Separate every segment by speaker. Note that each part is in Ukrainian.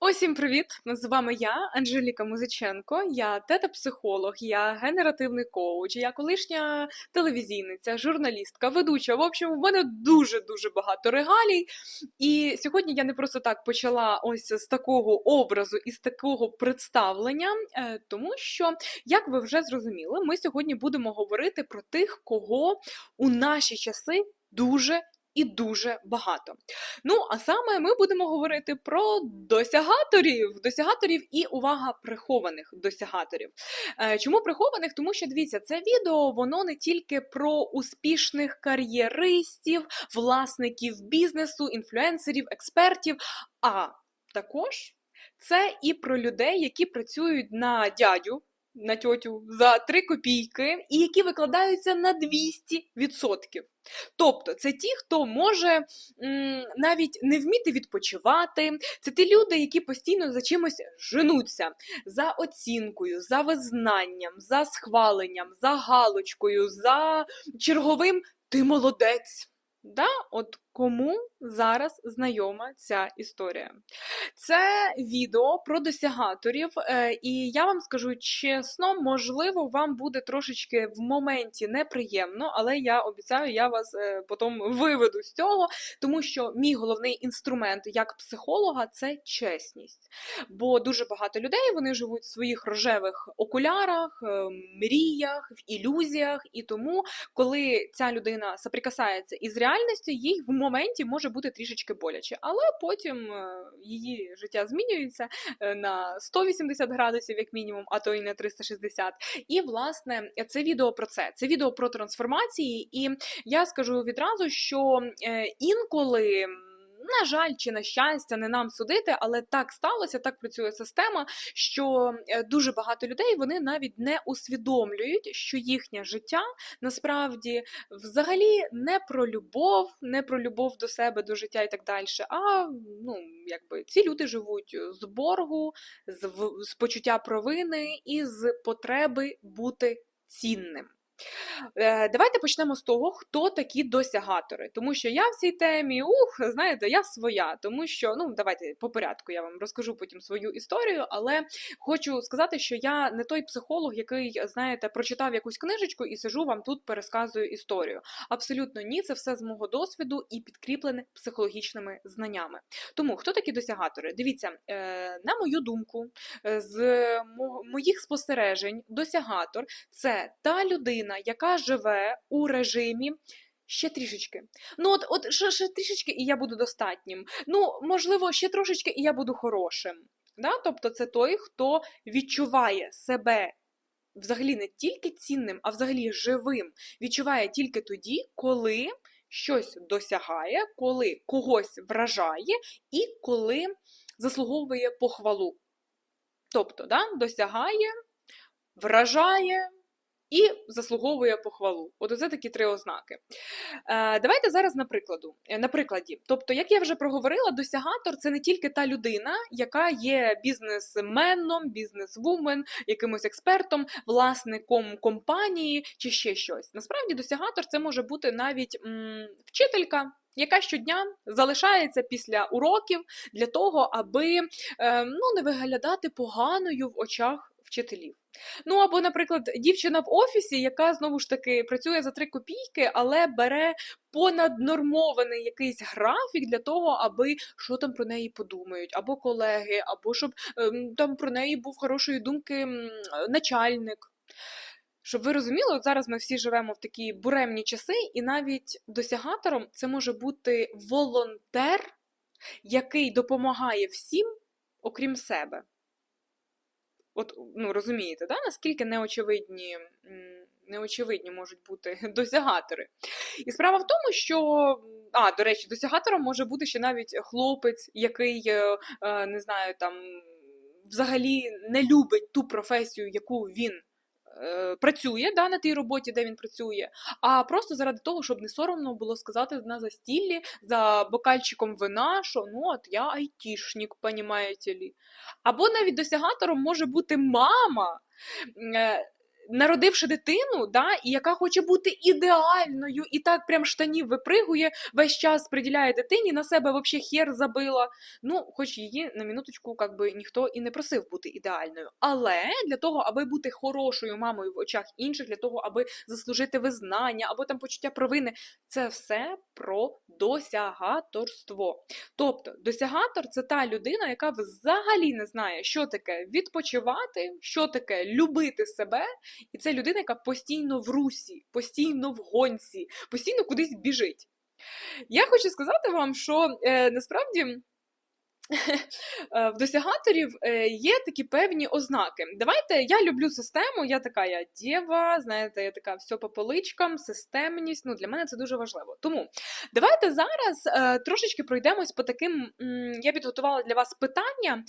Speaker 1: Усім привіт! З вами я, Анжеліка Музиченко. Я тета-психолог, я генеративний коуч, я колишня телевізійниця, журналістка, ведуча. В общем, в мене дуже дуже багато регалій. І сьогодні я не просто так почала ось з такого образу і з такого представлення, е, тому що, як ви вже зрозуміли, ми сьогодні будемо говорити про тих, кого у наші часи дуже і дуже багато. Ну, а саме ми будемо говорити про досягаторів, досягаторів і увага прихованих досягаторів. Е, Чому прихованих? Тому що дивіться, це відео воно не тільки про успішних кар'єристів, власників бізнесу, інфлюенсерів, експертів, а також це і про людей, які працюють на дядю на тьотю за 3 копійки, і які викладаються на 200%. Тобто це ті, хто може м, навіть не вміти відпочивати, це ті люди, які постійно за чимось женуться за оцінкою, за визнанням, за схваленням, за галочкою, за черговим ти молодець. Да? От Кому зараз знайома ця історія? Це відео про досягаторів, е, і я вам скажу чесно, можливо, вам буде трошечки в моменті неприємно, але я обіцяю, я вас е, потім виведу з цього, тому що мій головний інструмент як психолога це чесність. Бо дуже багато людей вони живуть в своїх рожевих окулярах, е, мріях, в ілюзіях, і тому, коли ця людина соприкасається із реальністю, їй в моменті може бути трішечки боляче, але потім е, її життя змінюється е, на 180 градусів, як мінімум, а то і на 360. І власне це відео про це. Це відео про трансформації, і я скажу відразу, що е, інколи на жаль, чи на щастя, не нам судити, але так сталося, так працює система, що е, дуже багато людей вони навіть не усвідомлюють, що їхнє життя насправді взагалі не про любов, не про любов до себе, до життя і так далі. А ну, якби ці люди живуть з боргу, з, з почуття провини і з потреби бути цінним. Е, давайте почнемо з того, хто такі досягатори. Тому що я в цій темі, ух, знаєте, я своя. Тому що, ну, давайте по порядку я вам розкажу потім свою історію, але хочу сказати, що я не той психолог, який, знаєте, прочитав якусь книжечку і сижу вам тут пересказую історію. Абсолютно ні, це все з мого досвіду і підкріплене психологічними знаннями. Тому хто такі досягатори? Дивіться, е, на мою думку, е, з моїх спостережень, досягатор це та людина людина, яка живе у режимі. Ще трішечки. Ну, от от ще, ще трішечки, і я буду достатнім. Ну, можливо, ще трошечки, і я буду хорошим. Да? Тобто, це той, хто відчуває себе взагалі не тільки цінним, а взагалі живим. Відчуває тільки тоді, коли щось досягає, коли когось вражає, і коли заслуговує похвалу. Тобто, да, досягає, вражає і заслуговує похвалу. От це такі три ознаки. Е, Давайте зараз на прикладу. Е, на прикладі. Тобто, як я вже проговорила, досягатор це не тільки та людина, яка є бізнесменом, бізнесвумен, якимось експертом, власником компанії чи ще щось. Насправді, досягатор це може бути навіть м, вчителька. Яка щодня залишається після уроків для того, аби е, ну, не виглядати поганою в очах вчителів. Ну або, наприклад, дівчина в офісі, яка знову ж таки працює за три копійки, але бере понаднормований якийсь графік для того, аби що там про неї подумають, або колеги, або щоб ем, там про неї був хорошої думки начальник. Щоб ви розуміли, от зараз ми всі живемо в такі буремні часи, і навіть досягатором це може бути волонтер, який допомагає всім, окрім себе. От, ну розумієте, да? наскільки неочевидні неочевидні можуть бути досягатори. І справа в тому, що, а, до речі, досягатором може бути ще навіть хлопець, який, е, е, не знаю, там взагалі не любить ту професію, яку він Е, працює да, на тій роботі, де він працює, а просто заради того, щоб не соромно було сказати на застіллі за бокальчиком вина, що ну от я айтішник, понімаєте лі. Або навіть досягатором може бути мама. Е, народивши дитину, да, і яка хоче бути ідеальною, і так прям штанів випригує, весь час приділяє дитині, на себе вообще хер забила. Ну, хоч її на минуточку, как би ніхто і не просив бути ідеальною. Але для того, аби бути хорошою мамою в очах інших, для того, аби заслужити визнання або там почуття провини, це все про досягаторство. Тобто, досягатор це та людина, яка взагалі не знає, що таке відпочивати, що таке любити себе. І це людина, яка постійно в русі, постійно в гонці, постійно кудись біжить. Я хочу сказати вам, що е, насправді. Е, В досягаторів е, є такі певні ознаки. Давайте я люблю систему, я така я дєва, знаєте, я така все по поличкам, системність. Ну, для мене це дуже важливо. Тому давайте зараз е, трошечки пройдемось по таким. Я підготувала для вас питання.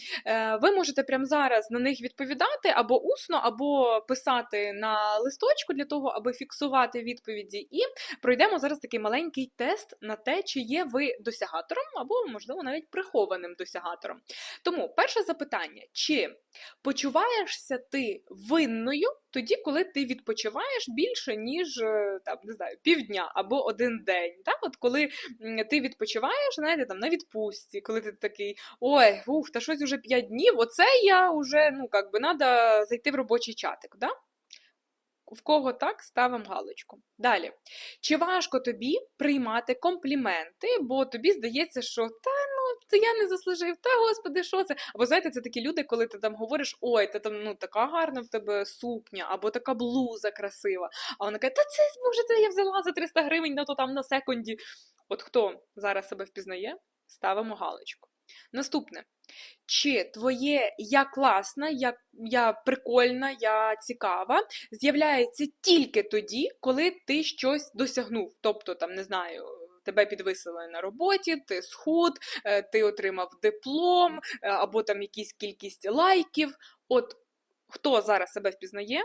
Speaker 1: Ви можете прямо зараз на них відповідати або усно, або писати на листочку для того, аби фіксувати відповіді. І пройдемо зараз такий маленький тест на те, чи є ви досягатором, або, можливо, навіть прихованим досягатором. Тому перше запитання: чи почуваєшся ти винною тоді, коли ти відпочиваєш більше, ніж е, там, не знаю, півдня або один день? Так? От коли ти відпочиваєш, знаєте, там на відпустці, коли ти такий, ой, ух, та щось уже 5 днів, оце я вже, ну, як би, треба зайти в робочий чатик. Да? В кого так, ставимо галочку. Далі. Чи важко тобі приймати компліменти, бо тобі здається, що та це я не заслужив, та господи, що це? Або знаєте, це такі люди, коли ти там говориш, ой, та там ну така гарна в тебе сукня, або така блуза красива. А вона каже, та це може, це я взяла за 300 гривень, на то там на секунді. От хто зараз себе впізнає, ставимо галочку. Наступне. Чи твоє я класна, я, я прикольна, я цікава з'являється тільки тоді, коли ти щось досягнув. Тобто, там, не знаю, тебе підвисили на роботі, ти схуд, е, ти отримав диплом, е, або там якісь кількість лайків. От хто зараз себе впізнає,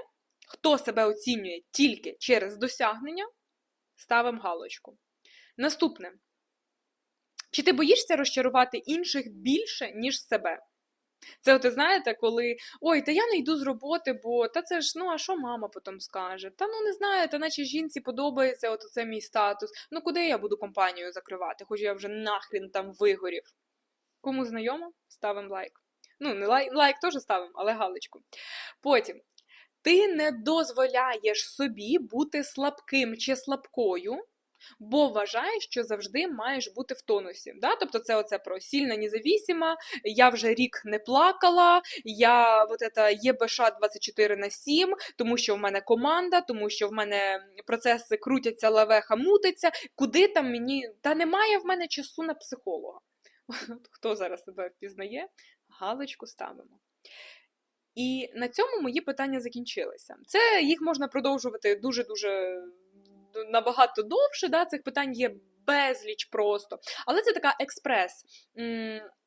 Speaker 1: хто себе оцінює тільки через досягнення, ставимо галочку. Наступне. Чи ти боїшся розчарувати інших більше, ніж себе? Це, от, знаєте, коли ой, та я не йду з роботи, бо та це ж ну а що мама потім скаже? Та ну не знаю, та наче жінці подобається, от це мій статус. Ну куди я буду компанію закривати, хоч я вже нахрін там вигорів. Кому знайомо, ставимо лайк. Ну, не лайк, лайк теж ставимо, але галочку. Потім. Ти не дозволяєш собі бути слабким чи слабкою, бо вважаєш, що завжди маєш бути в тонусі. Да? Тобто це оце про сильна независима, я вже рік не плакала, я вот это ЄБШ 24 на 7, тому що в мене команда, тому що в мене процеси крутяться, лавеха мутиться. Куди там мені? Та немає в мене часу на психолога. Хто зараз себе впізнає? Галочку ставимо. І на цьому мої питання закінчилися. Це їх можна продовжувати дуже-дуже набагато довше. Да? Цих питань є безліч просто. Але це така експрес.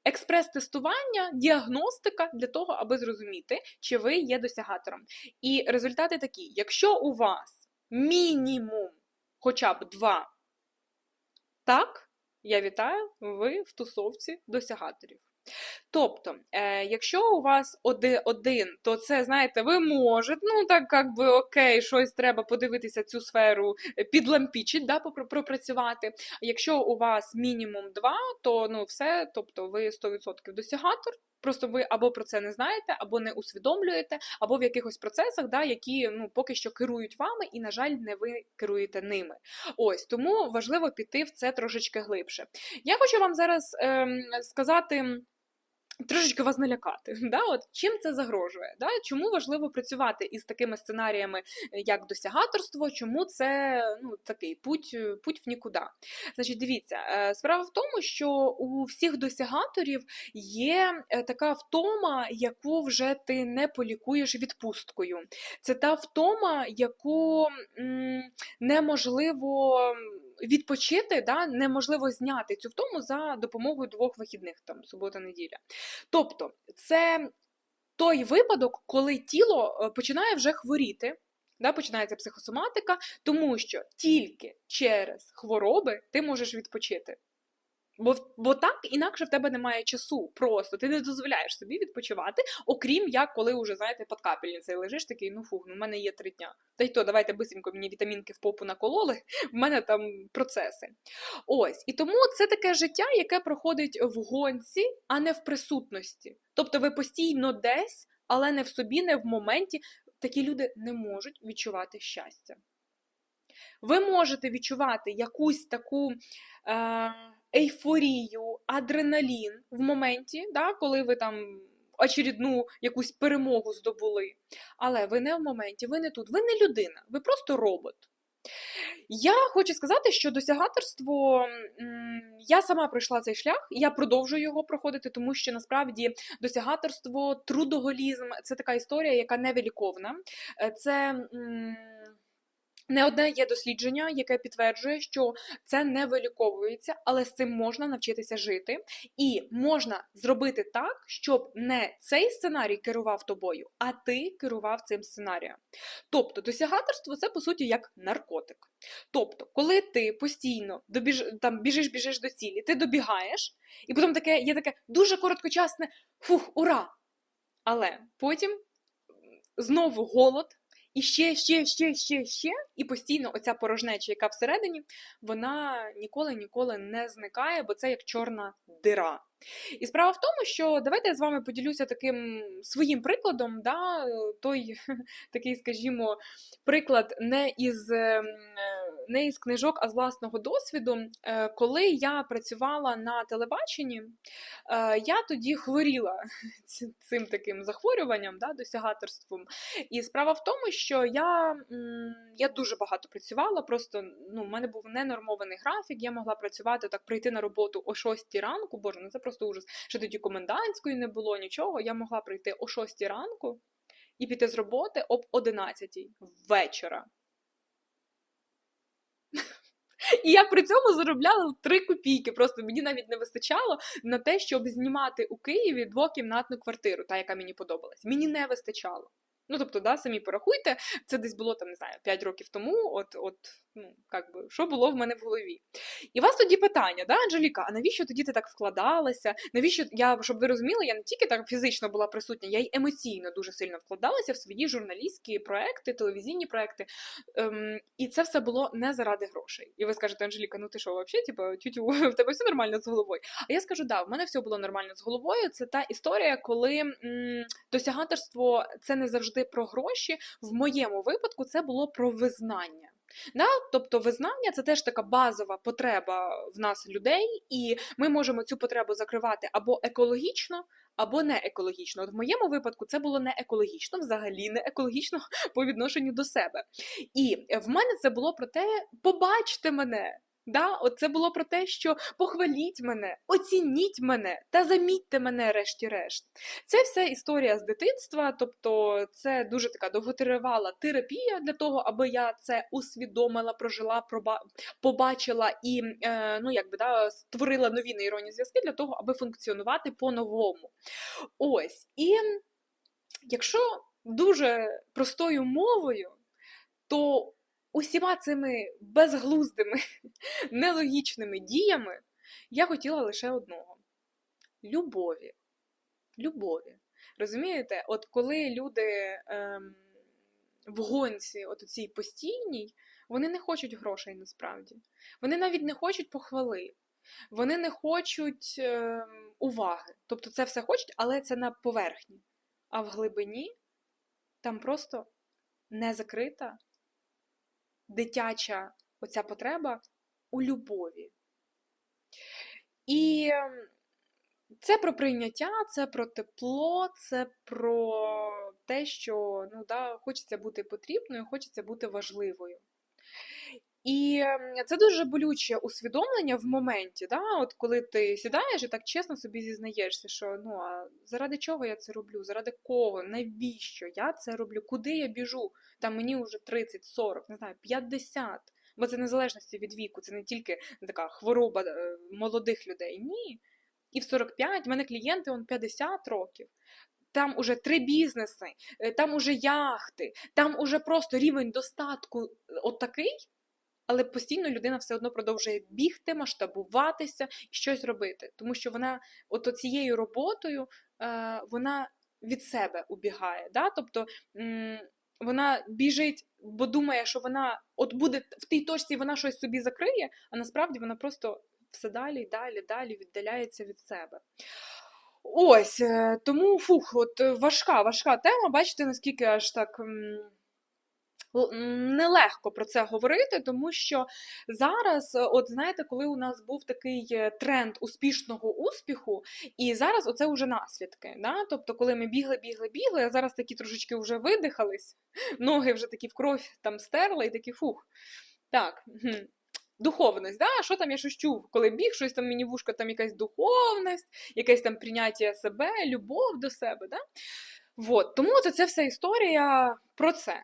Speaker 1: Експрес-тестування, діагностика для того, аби зрозуміти, чи ви є досягатором. І результати такі: якщо у вас мінімум хоча б два так, я вітаю, ви в тусовці досягаторів. Тобто, е, якщо у вас оди- один, то це, знаєте, ви можете, ну так як би окей, щось треба подивитися цю сферу, е, підлампічить, да, пропрацювати. Якщо у вас мінімум два, то ну все, тобто ви 100% досягатор. Просто ви або про це не знаєте, або не усвідомлюєте, або в якихось процесах, да, які ну поки що керують вами, і, на жаль, не ви керуєте ними. Ось тому важливо піти в це трошечки глибше. Я хочу вам зараз ем, сказати. Трошечки вас налякати, да? От чим це загрожує? Да? Чому важливо працювати із такими сценаріями, е, як досягаторство? Чому це ну, такий путь, е, путь в нікуди? Значить, дивіться, е, справа в тому, що у всіх досягаторів є така втома, яку вже ти не полікуєш відпусткою. Це та втома, яку м, неможливо відпочити, да, неможливо зняти цю втому за допомогою двох вихідних, там субота-неділя. Тобто, це той випадок, коли тіло е, починає вже хворіти. Да, починається психосоматика, тому що тільки через хвороби ти можеш відпочити. Бо, бо так інакше в тебе немає часу. Просто ти не дозволяєш собі відпочивати, окрім як коли вже, знаєте, під капельницею лежиш такий, ну фух, ну в мене є три дня. Та й то давайте бисенько мені вітамінки в попу накололи, в мене там процеси. Ось. І тому це таке життя, яке проходить в гонці, а не в присутності. Тобто ви постійно десь, але не в собі, не в моменті. Такі люди не можуть відчувати щастя. Ви можете відчувати якусь таку. Е- ейфорію, адреналін в моменті, да, коли ви там очередну якусь перемогу здобули. Але ви не в моменті, ви не тут, ви не людина, ви просто робот. Я хочу сказати, що досягаторство я сама пройшла цей шлях, я продовжую його проходити, тому що насправді досягаторство, трудоголізм це така історія, яка невеликовна. Е, це. Не одне є дослідження, яке підтверджує, що це не виліковується, але з цим можна навчитися жити, і можна зробити так, щоб не цей сценарій керував тобою, а ти керував цим сценарієм. Тобто, досягаторство це по суті як наркотик. Тобто, коли ти постійно добіж, там біжиш, біжиш до цілі, ти добігаєш, і потім таке є таке дуже короткочасне фух, ура! Але потім знову голод. І ще, ще, ще, ще, ще, і постійно оця порожнеча, яка всередині, вона ніколи ніколи не зникає, бо це як чорна дира. І справа в тому, що давайте я з вами поділюся таким своїм прикладом, да, той такий, скажімо, приклад не із ем, не із книжок, а з власного досвіду. Е, коли я працювала на телебаченні, е, я тоді хворіла цим таким захворюванням, да, досягаторством. І справа в тому, що я я дуже багато працювала, просто ну, в мене був ненормований графік, я могла працювати так, прийти на роботу о 6 ранку, боже, ну це просто ужас. Що тоді комендантської не було нічого. Я могла прийти о 6 ранку і піти з роботи об 11 вечора. І я при цьому заробляла 3 копійки. Просто мені навіть не вистачало на те, щоб знімати у Києві двокімнатну квартиру, та яка мені подобалась. Мені не вистачало. Ну, тобто, да, самі порахуйте, це десь було там, не знаю, 5 років тому, от, от, ну, як би, що було в мене в голові. І у вас тоді питання, да, Анжеліка, а навіщо тоді ти так вкладалася? Навіщо я, щоб ви розуміли, я не тільки так фізично була присутня, я й емоційно дуже сильно вкладалася в свої журналістські проекти, телевізійні проекти. Ем, І це все було не заради грошей. І ви скажете, Анжеліка, ну ти що, взагалі, типу, тютю, в тебе все нормально з головою? А я скажу, да, в мене все було нормально з головою. Це та історія, коли м, досягаторство це не завжди про гроші. В моєму випадку це було про визнання. Да? Тобто визнання це теж така базова потреба в нас людей, і ми можемо цю потребу закривати або екологічно, або не екологічно. От в моєму випадку це було не екологічно, взагалі не екологічно по відношенню до себе. І в мене це було про те, побачте мене. Да, от було про те, що похваліть мене, оцініть мене та замітьте мене, решті-решт. Це вся історія з дитинства, тобто це дуже така довготривала терапія для того, аби я це усвідомила, прожила, проба... побачила і е, ну, якби, да, створила нові нейронні зв'язки для того, аби функціонувати по-новому. Ось. І якщо дуже простою мовою, то усіма цими безглуздими, нелогічними діями я хотіла лише одного любові. Любові. Розумієте, от коли люди ем, в гонці, от цій постійній, вони не хочуть грошей насправді. Вони навіть не хочуть похвали, вони не хочуть ем, уваги. Тобто це все хочуть, але це на поверхні. А в глибині там просто не закрита дитяча оця потреба у любові. І ем, це про прийняття, це про тепло, це про те, що ну, да, хочеться бути потрібною, хочеться бути важливою. І це дуже болюче усвідомлення в моменті, да? от коли ти сідаєш і так чесно собі зізнаєшся, що ну а заради чого я це роблю? Заради кого? Навіщо я це роблю? Куди я біжу? Там мені вже 30, 40, не знаю, 50. Бо це незалежності від віку, це не тільки така хвороба е, молодих людей. Ні. І в 45 в мене клієнти он 50 років. Там уже три бізнеси, е, там уже яхти, там уже просто рівень достатку е, от такий, але постійно людина все одно продовжує бігти, масштабуватися і щось робити. Тому що вона от цією роботою е, вона від себе убігає. Да? Тобто м, вона біжить, бо думає, що вона от буде в тій точці, вона щось собі закриє, а насправді вона просто все далі, і далі, далі віддаляється від себе. Ось е, тому фух, от важка, важка тема. Бачите, наскільки аж так. м, Нелегко про це говорити, тому що зараз, е, от знаєте, коли у нас був такий е, тренд успішного успіху, і зараз оце вже наслідки. Да? Тобто, коли ми бігли, бігли, бігли, а зараз такі трошечки вже видихались, ноги вже такі в кров там стерли, і такі фух. Так. Духовність, да? що там я щось чув, коли біг, щось там мені в вушко, там якась духовність, якесь там прийняття себе, любов до себе. Да? Вот. Тому це вся історія про це.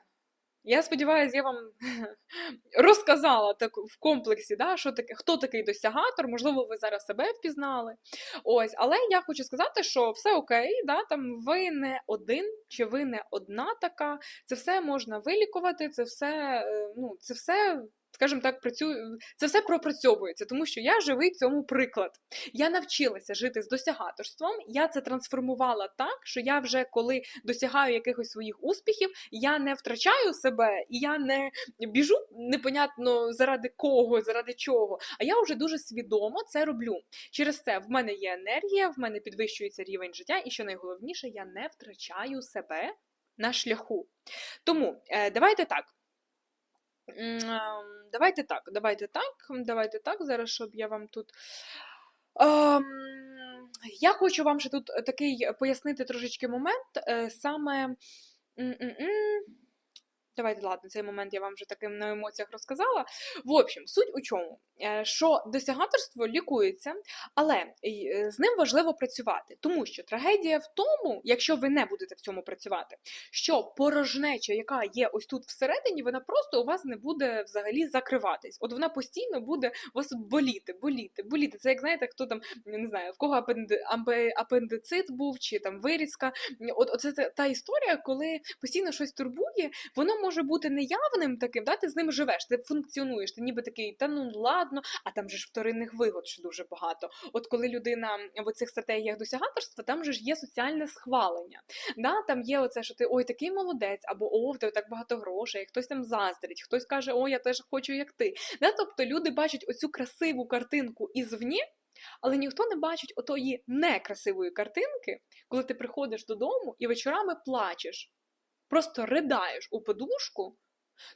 Speaker 1: Я сподіваюся, я вам розказала так в комплексі, да, що таке, хто такий досягатор, можливо, ви зараз себе впізнали. Ось, але я хочу сказати, що все окей, да, там ви не один чи ви не одна така. Це все можна вилікувати, це все, е, ну, це все. Скажімо так, працює, це все пропрацьовується, тому що я живий цьому приклад. Я навчилася жити з досягаторством, я це трансформувала так, що я вже коли досягаю якихось своїх успіхів, я не втрачаю себе і я не біжу непонятно заради кого, заради чого. А я вже дуже свідомо це роблю. Через це в мене є енергія, в мене підвищується рівень життя, і що найголовніше, я не втрачаю себе на шляху. Тому е, давайте так. Давайте так, давайте так, давайте так, зараз, щоб я вам тут. Я хочу вам ще тут такий пояснити трошечки момент. е, Саме. Давайте, ладно, цей момент я вам вже таким на емоціях розказала. В общем, суть у чому? Е, Що досягаторство лікується, але е, з ним важливо працювати, тому що трагедія в тому, якщо ви не будете в цьому працювати, що порожнеча, яка є ось тут всередині, вона просто у вас не буде взагалі закриватись. От вона постійно буде вас боліти, боліти, боліти. Це як знаєте, хто там не знаю, в кого апендицит був, чи там вирізка. От оце та історія, коли постійно щось турбує, воно може бути неявним таким, да? ти з ним живеш, ти функціонуєш, ти ніби такий, та ну ладно, а там же ж вторинних вигод ще дуже багато. От коли людина в цих стратегіях досягаторства, там же ж є соціальне схвалення. Да? Там є оце, що ти ой, такий молодець, або о, в тебе так багато грошей, хтось там заздрить, хтось каже, о, я теж хочу, як ти. Да? Тобто люди бачать оцю красиву картинку ізвні, але ніхто не бачить отої некрасивої картинки, коли ти приходиш додому і вечорами плачеш просто ридаєш у подушку,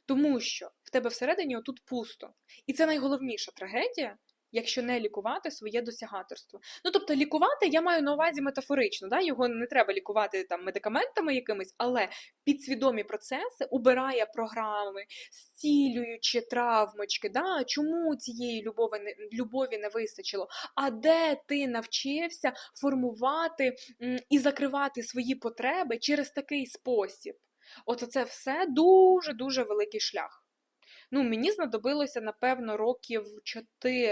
Speaker 1: тому що в тебе всередині отут пусто. І це найголовніша трагедія, якщо не лікувати своє досягаторство. Ну тобто, лікувати я маю на увазі метафорично, да? його не треба лікувати там медикаментами якимись, але підсвідомі процеси убирає програми, зцілюючи травмочки. Да? Чому цієї любові не, любові не вистачило? А де ти навчився формувати і закривати свої потреби через такий спосіб? От це все дуже-дуже великий шлях. Ну, мені знадобилося, напевно, років 4-5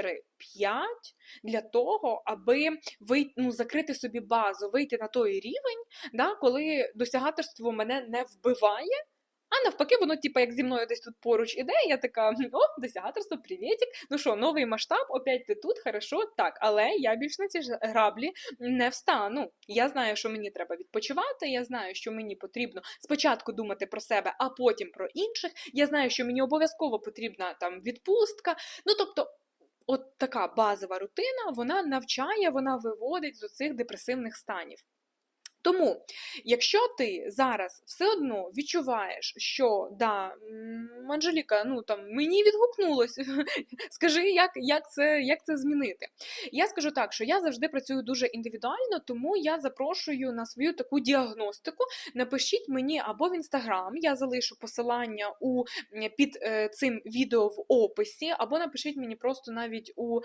Speaker 1: для того, аби вийти, ну, закрити собі базу, вийти на той рівень, да, коли досягаторство мене не вбиває. А навпаки, воно, типу, як зі мною десь тут поруч іде, я така, о, досягаторство, привітик. Ну що, новий масштаб, опять ти тут, хорошо, так, але я більш на ці граблі не встану. Я знаю, що мені треба відпочивати, я знаю, що мені потрібно спочатку думати про себе, а потім про інших. Я знаю, що мені обов'язково потрібна там відпустка. Ну, тобто, от така базова рутина, вона навчає, вона виводить з оцих депресивних станів. Тому, якщо ти зараз все одно відчуваєш, що да, Анжеліка, ну там мені відгукнулось, скажи, як, як, це, як це змінити? Я скажу так, що я завжди працюю дуже індивідуально, тому я запрошую на свою таку діагностику. Напишіть мені або в інстаграм, я залишу посилання у під е, цим відео в описі, або напишіть мені просто навіть у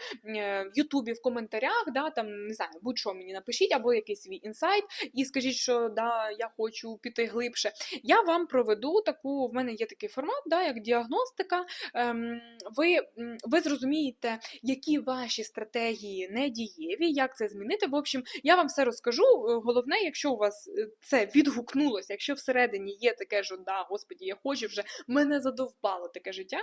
Speaker 1: Ютубі в коментарях, да, там не знаю, будь-що мені напишіть, або якийсь свій інсайт, і скажіть, що да, я хочу піти глибше. Я вам проведу таку, в мене є такий формат, да, як діагностика. Ем, ви, ви зрозумієте, які ваші стратегії не дієві, як це змінити. В общем, я вам все розкажу. Е, Головне, якщо у вас е, це відгукнулося, якщо всередині є таке, що да, господі, я хочу вже, мене задовбало таке життя.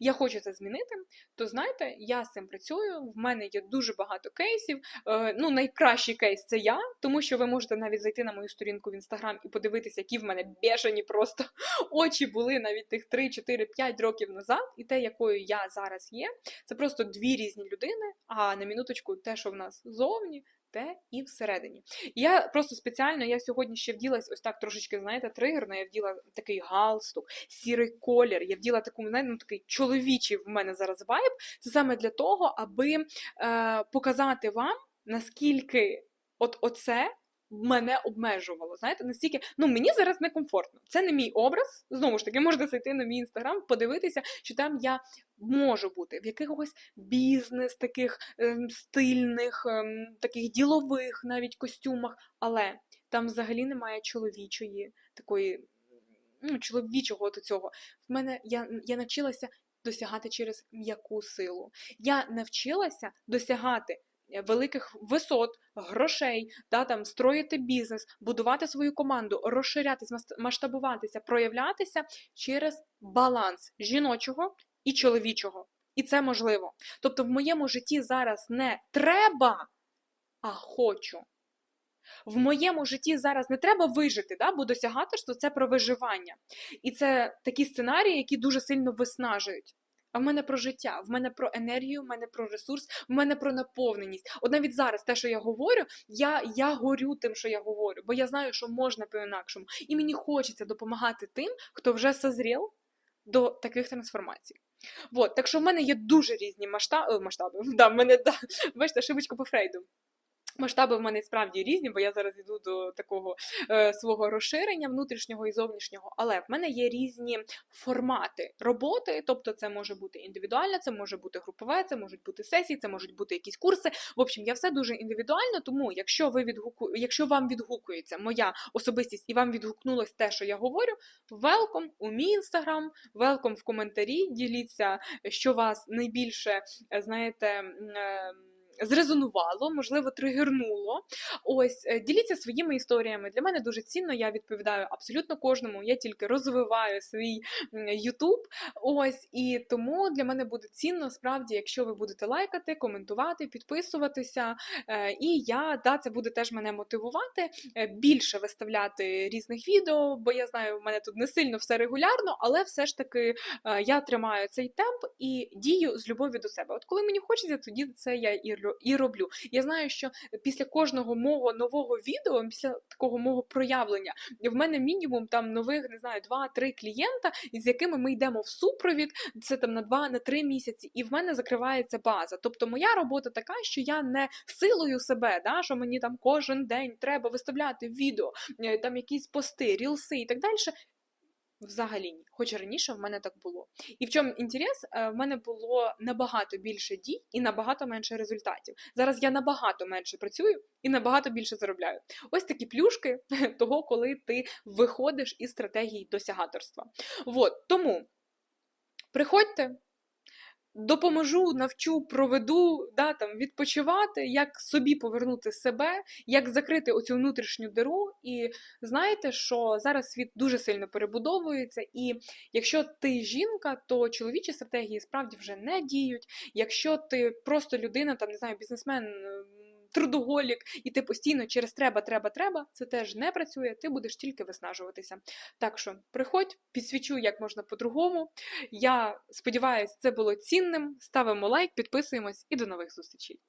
Speaker 1: Я хочу це змінити, то знаєте, я з цим працюю. В мене є дуже багато кейсів. Е, ну, найкращий кейс це я, тому що ви можете навіть зайти на мою сторінку в інстаграм і подивитися, які в мене бешені просто очі були навіть тих 3, 4, 5 років назад, і те, якою я зараз є, це просто дві різні людини. А на минуточку, те, що в нас зовні, те і всередині. Я просто спеціально, я сьогодні ще вділась ось так трошечки, знаєте, тригерно, я вділа такий галстук, сірий колір, я вділа таку, знаєте, ну, такий чоловічий в мене зараз вайб. Це саме для того, аби е, показати вам, наскільки от оце мене обмежувало. Знаєте, настільки, ну мені зараз некомфортно. Це не мій образ. Знову ж таки, можете зайти на мій інстаграм, подивитися, що там я можу бути в якихось бізнес, таких ем, стильних, ем, таких ділових навіть костюмах, але там взагалі немає чоловічої такої. Ну, чоловічого до цього. В мене я, я навчилася досягати через м'яку силу. Я навчилася досягати великих висот, грошей, да, там, строїти бізнес, будувати свою команду, розширятись, масштабуватися, проявлятися через баланс жіночого і чоловічого. І це можливо. Тобто в моєму житті зараз не треба, а хочу. В моєму житті зараз не треба вижити, да, бо досягати що це про виживання. І це такі сценарії, які дуже сильно виснажують. А в мене про життя, в мене про енергію, в мене про ресурс, в мене про наповненість. От навіть зараз те, що я говорю, я, я горю тим, що я говорю, бо я знаю, що можна по-інакшому. І мені хочеться допомагати тим, хто вже созрів до таких трансформацій. Вот, так що в мене є дуже різні масштаби. масштаби. Да, в мене, да, бачите, шибочка по Фрейду. Масштаби в мене справді різні, бо я зараз йду до такого е, свого розширення внутрішнього і зовнішнього. Але в мене є різні формати роботи. Тобто, це може бути індивідуальне, це може бути групове, це можуть бути сесії, це можуть бути якісь курси. В общем, я все дуже індивідуально. Тому, якщо ви відгуку... якщо вам відгукується моя особистість і вам відгукнулось те, що я говорю, велком у мій інстаграм, велком в коментарі. Діліться, що вас найбільше е, знаєте. е, Зрезонувало, можливо, тригернуло. Ось е, діліться своїми історіями. Для мене дуже цінно. Я відповідаю абсолютно кожному. Я тільки розвиваю свій Ютуб. Ось і тому для мене буде цінно справді, якщо ви будете лайкати, коментувати, підписуватися. Е, І я да, це буде теж мене мотивувати е, більше виставляти різних відео, бо я знаю, в мене тут не сильно все регулярно, але все ж таки я тримаю цей темп і дію з любов'ю до себе. От коли мені хочеться, тоді це я і і роблю. Я знаю, що після кожного мого нового відео, після такого мого проявлення, в мене мінімум там нових, не знаю, 2-3 клієнта, з якими ми йдемо в супровід, це там на 2-3 місяці, і в мене закривається база. Тобто моя робота така, що я не силою себе, да, що мені там кожен день треба виставляти відео, е, там якісь пости, рілси і так далі. Взагалі ні. Хоч раніше в мене так було. І в чому інтерес, Е, в мене було набагато більше дій і набагато менше результатів. Зараз я набагато менше працюю і набагато більше заробляю. Ось такі плюшки того, коли ти виходиш із стратегії досягаторства. От тому приходьте. Допоможу, навчу, проведу, да, там, відпочивати, як собі повернути себе, як закрити оцю внутрішню диру. І знаєте, що зараз світ дуже сильно перебудовується, і якщо ти жінка, то чоловічі стратегії справді вже не діють. Якщо ти просто людина, там не знаю, бізнесмен. Трудоголік, і ти постійно через треба, треба, треба, це теж не працює, ти будеш тільки виснажуватися. Так що приходь, підсвічу, як можна по-другому. Я сподіваюся, це було цінним. Ставимо лайк, підписуємось і до нових зустрічей.